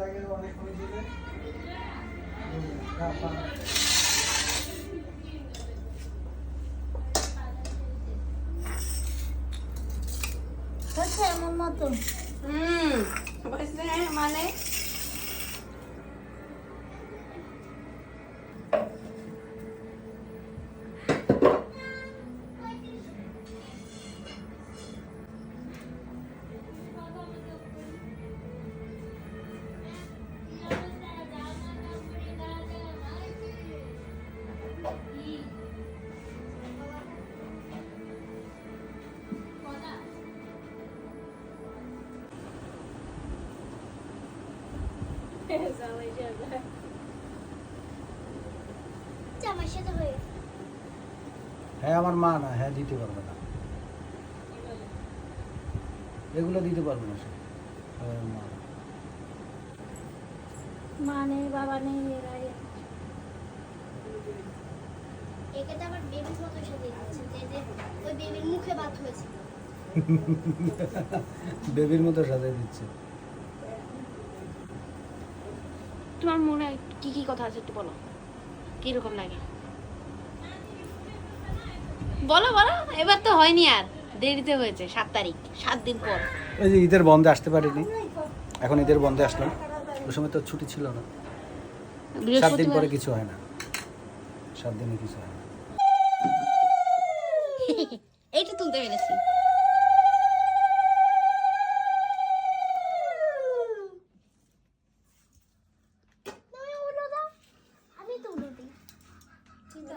লাগে অনেক করে দিলে হচ্ছে এমন মানে? হয়ে হ্যাঁ আমার মা না হ্যাঁ দিতে পারবে না। এগুলো দিতে পারবে না সে। মা মা নেই বাবা নেই এরাই একে তো আবার বেবির মতো দিচ্ছে যে যে ওই বেবির মুখে হয়েছে। বেবির মতো সাজাই দিচ্ছে। তোমার মনে কি কি কথা আছে একটু বলো। কীরকম লাগে? বলো বলো এবার তো হয়নি আর। দেরিতে হয়েছে সাত তারিখ সাত দিন পর। ওই যে ঈদের বন্ধে আসতে পারিনি। এখন ঈদের বন্ধে আসলাম। ওই সময় তো ছুটি ছিল না। সাত দিন পরে কিছু হয় না। সাত দিনে কিছু হয় না। এইটা তুলতে পেরেছি।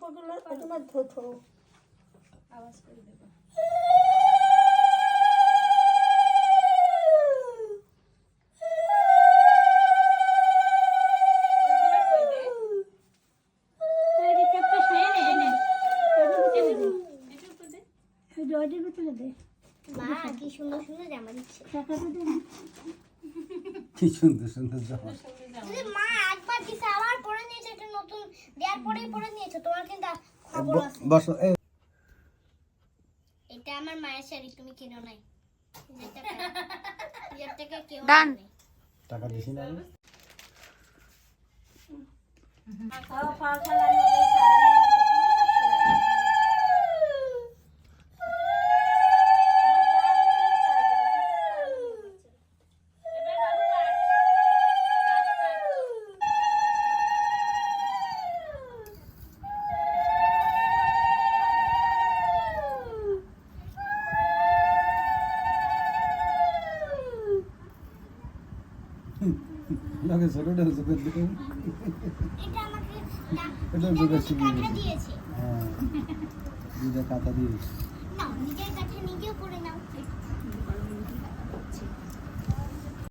দুপুরগুলো তোমার ধোথো। আওয়াজ করে দেবো। মা কি সুন্দর সুন্দর জামা দিচ্ছে। কি সুন্দর সুন্দর জামা। মা দিছে আবার পরে নিয়েছে একটা নতুন। দেওয়ার পরেই পরে নিয়েছে তোমার কিন্তু খবর আছে। বসো এটা আমার মায়ের শাড়ি তুমি কিনো নাই। টাকা কেউ. টাকা দিছি না আমি? ছোট ডাল হচ্ছে দিতে এটা আমাকে এটা দুটো শিখিয়ে দিয়েছে। হ্যাঁ দুটো কাটা দিয়েছে নাও নিজের কাছে নিজেও করে নাও